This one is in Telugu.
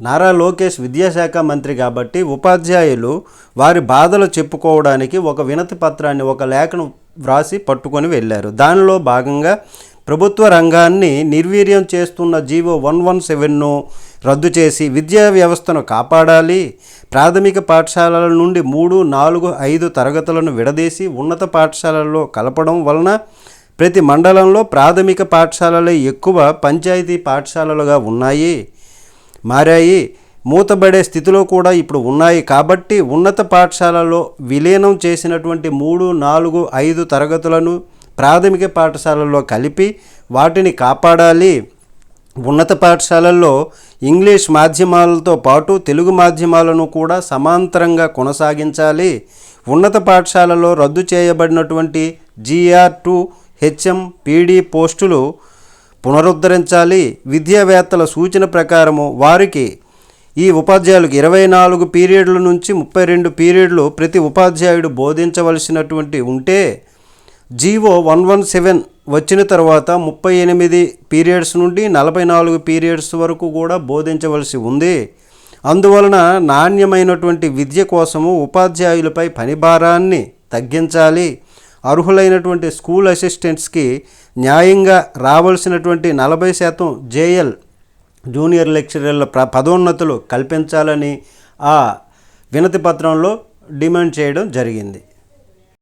నారా లోకేష్ విద్యాశాఖ మంత్రి కాబట్టి ఉపాధ్యాయులు వారి బాధలు చెప్పుకోవడానికి ఒక వినతి పత్రాన్ని ఒక లేఖను వ్రాసి పట్టుకొని వెళ్ళారు. దానిలో భాగంగా ప్రభుత్వ రంగాన్ని నిర్వీర్యం చేస్తున్న జీవో వన్ వన్ సెవెన్ను రద్దు చేసి విద్యా వ్యవస్థను కాపాడాలి ప్రాథమిక పాఠశాలల నుండి మూడు నాలుగు ఐదు తరగతులను విడదీసి ఉన్నత పాఠశాలల్లో కలపడం వలన ప్రతి మండలంలో ప్రాథమిక పాఠశాలలే ఎక్కువ పంచాయతీ పాఠశాలలుగా ఉన్నాయి. మారాయి. మూతబడే స్థితిలో కూడా ఇప్పుడు ఉన్నాయి. కాబట్టి ఉన్నత పాఠశాలలో విలీనం చేసినటువంటి మూడు నాలుగు ఐదు తరగతులను ప్రాథమిక పాఠశాలల్లో కలిపి వాటిని కాపాడాలి. ఉన్నత పాఠశాలల్లో ఇంగ్లీష్ మాధ్యమాలతో పాటు తెలుగు మాధ్యమాలను కూడా సమాంతరంగా కొనసాగించాలి. ఉన్నత పాఠశాలలో రద్దు చేయబడినటువంటి జిఆర్ టు హెచ్ఎం పీడీ పోస్టులు పునరుద్ధరించాలి. విద్యావేత్తల సూచన ప్రకారము వారికి ఈ ఉపాధ్యాయులకు ఇరవై నాలుగు పీరియడ్ల నుంచి ముప్పై రెండు పీరియడ్లు ప్రతి ఉపాధ్యాయుడు బోధించవలసినటువంటి ఉంటే జీవో వన్ వన్ సెవెన్ వచ్చిన తర్వాత ముప్పై ఎనిమిది పీరియడ్స్ నుండి నలభై నాలుగు పీరియడ్స్ వరకు కూడా బోధించవలసి ఉంది. అందువలన నాణ్యమైనటువంటి విద్య కోసము ఉపాధ్యాయులపై పని భారాన్ని తగ్గించాలి. అర్హులైనటువంటి స్కూల్ అసిస్టెంట్స్కి న్యాయంగా రావాల్సినటువంటి నలభై శాతం జేఎల్ జూనియర్ లెక్చరర్ల ప్ర పదోన్నతులు కల్పించాలని ఆ వినతి పత్రంలో డిమాండ్ చేయడం జరిగింది.